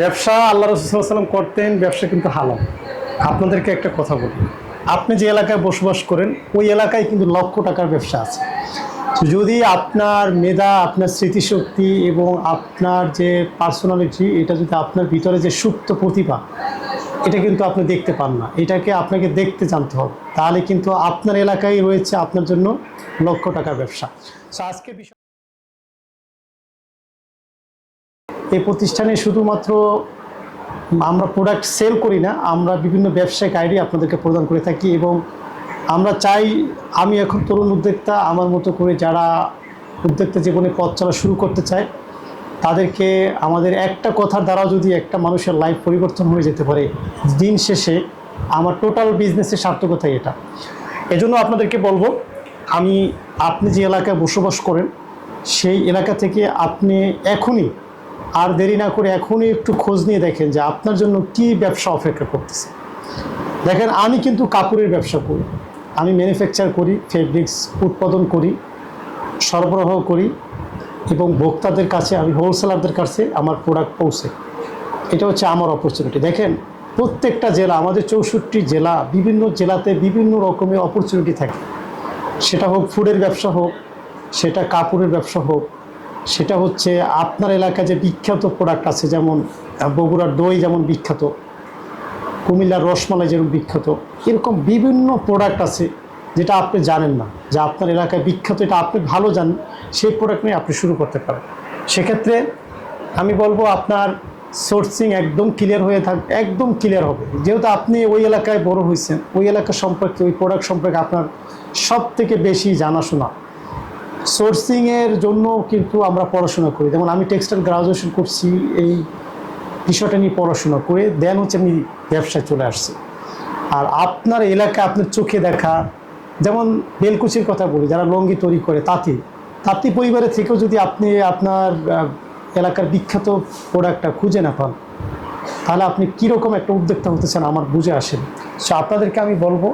ব্যবসা আল্লাহ রসুলাম করতেন, ব্যবসা কিন্তু হালাল। আপনাদেরকে একটা কথা বলি। আপনি যে এলাকায় বসবাস করেন, ওই এলাকায় কিন্তু লক্ষ টাকার ব্যবসা আছে। যদি আপনার মেধা, আপনার স্মৃতিশক্তি এবং আপনার যে পার্সোনালিটি এটা যদি আপনার ভিতরে যে সুপ্ত প্রতিভা, এটা কিন্তু আপনি দেখতে পান না। এটাকে আপনাকে দেখতে জানতে হবে। তাহলে কিন্তু আপনার এলাকায় রয়েছে আপনার জন্য লক্ষ টাকার ব্যবসা। আজকে বিষয় এই প্রতিষ্ঠানে শুধুমাত্র আমরা প্রোডাক্ট সেল করি না, আমরা বিভিন্ন ব্যবসায়িক আইডিয়া আপনাদেরকে প্রদান করে থাকি এবং আমরা চাই, আমি এখন তরুণ উদ্যোক্তা, আমার মতো করে যারা উদ্যোক্তা জীবনে পথ চলা শুরু করতে চায়, তাদেরকে আমাদের একটা কথার দ্বারাও যদি একটা মানুষের লাইফ পরিবর্তন হয়ে যেতে পারে, দিন শেষে আমার টোটাল বিজনেসের সার্থকতাই এটা। এজন্য আপনাদেরকে বলব, আমি, আপনি যে এলাকায় বসবাস করেন, সেই এলাকা থেকে আপনি এখনই আর দেরি না করে এখনই একটু খোঁজ নিয়ে দেখেন যে আপনার জন্য কি ব্যবসা অপেক্ষা করতেছে। দেখেন, আমি কিন্তু কাপড়ের ব্যবসা করি। আমি ম্যানুফ্যাকচার করি ফেব্রিক্স উৎপাদন করি, সরবরাহ করি এবং ভোক্তাদের কাছে, আমি হোলসেলারদের কাছে আমার প্রোডাক্ট পৌঁছে। এটা হচ্ছে আমার অপরচুনিটি দেখেন, প্রত্যেকটা জেলা, আমাদের চৌষট্টি জেলা, বিভিন্ন জেলাতে বিভিন্ন রকমের অপরচুনিটি থাকে। সেটা হোক ফুডের ব্যবসা হোক, সেটা কাপড়ের ব্যবসা হোক সেটা হচ্ছে আপনার এলাকায় যে বিখ্যাত প্রোডাক্ট আছে, যেমন বগুড়ার দই যেমন বিখ্যাত, কুমিল্লার রসমালাই যেরকম বিখ্যাত, এরকম বিভিন্ন প্রোডাক্ট আছে যেটা আপনি জানেন না। যে আপনার এলাকায় বিখ্যাত, এটা আপনি ভালো জানেন, সেই প্রোডাক্ট নিয়ে আপনি শুরু করতে পারেন। সেক্ষেত্রে আমি বলব আপনার সোর্সিং একদম ক্লিয়ার হয়ে থাক, একদম ক্লিয়ার হবে। যেহেতু আপনি ওই এলাকায় বড় হয়েছেন, ওই এলাকা সম্পর্কে, ওই প্রোডাক্ট সম্পর্কে আপনার সব থেকে বেশি জানাশোনা। সোর্সিংয়ের জন্য কিন্তু আমরা পড়াশোনা করি। যেমন আমি টেক্সটাইল গ্রাজুয়েশন করছি, এই বিষয়টা নিয়ে পড়াশোনা করে দেন হচ্ছে আমি ব্যবসায় চলে আসছি। আর আপনার এলাকায় আপনার চোখে দেখা, যেমন বেলকুচির কথা বলি, যারা লঙ্গি তৈরি করে, তাঁতি। তাঁতি পরিবারের থেকেও যদি আপনি আপনার এলাকার বিখ্যাত প্রোডাক্টটা খুঁজে না পান, তাহলে আপনি কীরকম একটা উদ্যোক্তা হতে চান আমার বুঝে আসেন। সো আপনাদেরকে আমি বলব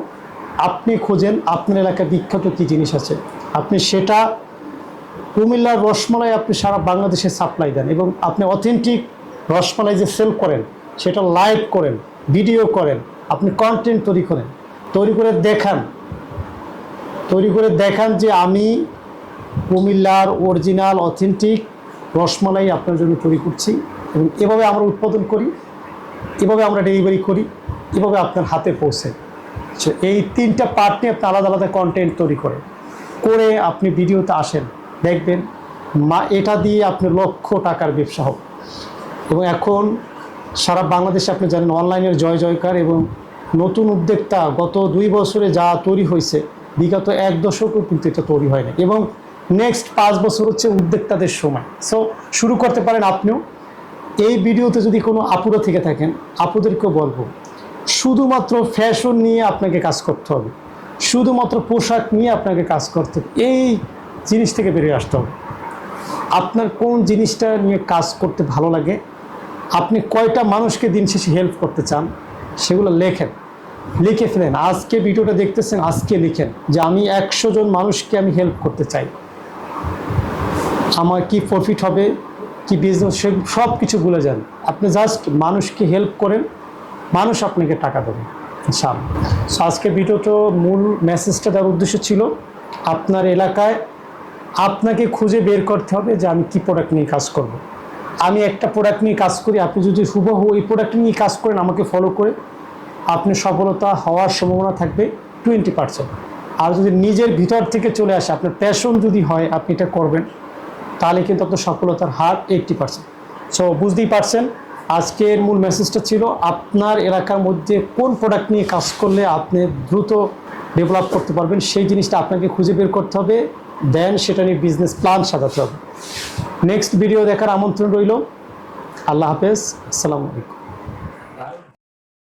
খোঁজেন, আপনার এলাকায় বিখ্যাত কী জিনিস আছে? আপনি সেটা কুমিল্লার রসমালাই আপনি সারা বাংলাদেশে সাপ্লাই দেন এবং আপনি অথেন্টিক রসমালাই যে সেল করেন, সেটা লাইভ করেন ভিডিও করেন, আপনি কন্টেন্ট তৈরি করেন। তৈরি করে দেখান। তৈরি করে দেখান যে আমি কুমিল্লার অরিজিনাল অথেন্টিক রসমালাই আপনার জন্য তৈরি করছি এবং এভাবে আমরা উৎপাদন করি, এভাবে আমরা ডেলিভারি করি, এভাবে আপনার হাতে পৌঁছে। এই তিনটা পার্ট নিয়ে আপনি আলাদা আলাদা কন্টেন্ট তৈরি করেন করে আপনি ভিডিওতে আসেন, দেখবেন মা, এটা দিয়ে আপনি লক্ষ টাকার ব্যবসা হবে। এবং এখন সারা বাংলাদেশে আপনি জানেন অনলাইনের জয় জয়কার এবং নতুন উদ্যোক্তা গত দুই বছরে যা তৈরি হয়েছে, বিগত এক দশকও কিন্তু এটা তৈরি হয় না এবং নেক্সট পাঁচ বছর হচ্ছে উদ্যোক্তাদের সময়। সো শুরু করতে পারেন আপনিও। এই ভিডিওতে যদি কোনো আপুরা থেকে থাকেন, আপুদেরকেও বলব শুধুমাত্র ফ্যাশন নিয়ে আপনাকে কাজ করতে হবে। শুধুমাত্র পোশাক নিয়ে আপনাকে কাজ করতে হবে। এই জিনিস থেকে বেরিয়ে আসতে হবে। আপনার কোন জিনিসটা নিয়ে কাজ করতে ভালো লাগে, আপনি কয়টা মানুষকে দিন শেষে হেল্প করতে চান, সেগুলো লেখেন। লিখে ফেলেন, আজকে ভিডিওটা দেখতেছেন, আজকে লিখেন যে আমি একশো জন মানুষকে আমি হেল্প করতে চাই। আমার কি প্রফিট হবে, কি বিজনেস সব কিছু ভুলে যান। আপনি জাস্ট মানুষকে হেল্প করেন মানুষ আপনাকে টাকা দেবে, ইনশাআল্লাহ। সো আজকের ভিডিওটা মূল মেসেজটা দেওয়ার উদ্দেশ্য ছিল, আপনার এলাকায় আপনাকে খুঁজে বের করতে হবে যে আমি কি প্রোডাক্ট নিয়ে কাজ করব। আমি একটা প্রোডাক্ট নিয়ে কাজ করি, আপনি যদি হুবহু ওই প্রোডাক্ট নিয়ে কাজ করেন, আমাকে ফলো করে, আপনি সফলতা হওয়ার সম্ভাবনা থাকবে টোয়েন্টি পার্সেন্ট আর যদি নিজের ভিতর থেকে চলে আসে, আপনার প্যাশন যদি হয়, আপনি এটা করবেন, তাহলে কিন্তু আপনার সফলতার হার এইটটি পার্সেন্ট সো বুঝতেই পারছেন আজকের মূল মেসেজটা ছিল, আপনার এলাকার মধ্যে কোন প্রোডাক্ট নিয়ে কাজ করলে আপনি দ্রুত ডেভেলপ করতে পারবেন, সেই জিনিসটা আপনাকে খুঁজে বের করতে হবে দেন সেটা নিয়ে বিজনেস প্ল্যান সাজাতে হবে। নেক্সট ভিডিও দেখার আমন্ত্রণ রইল। আল্লাহ হাফেজ, আসসালামু আলাইকুম।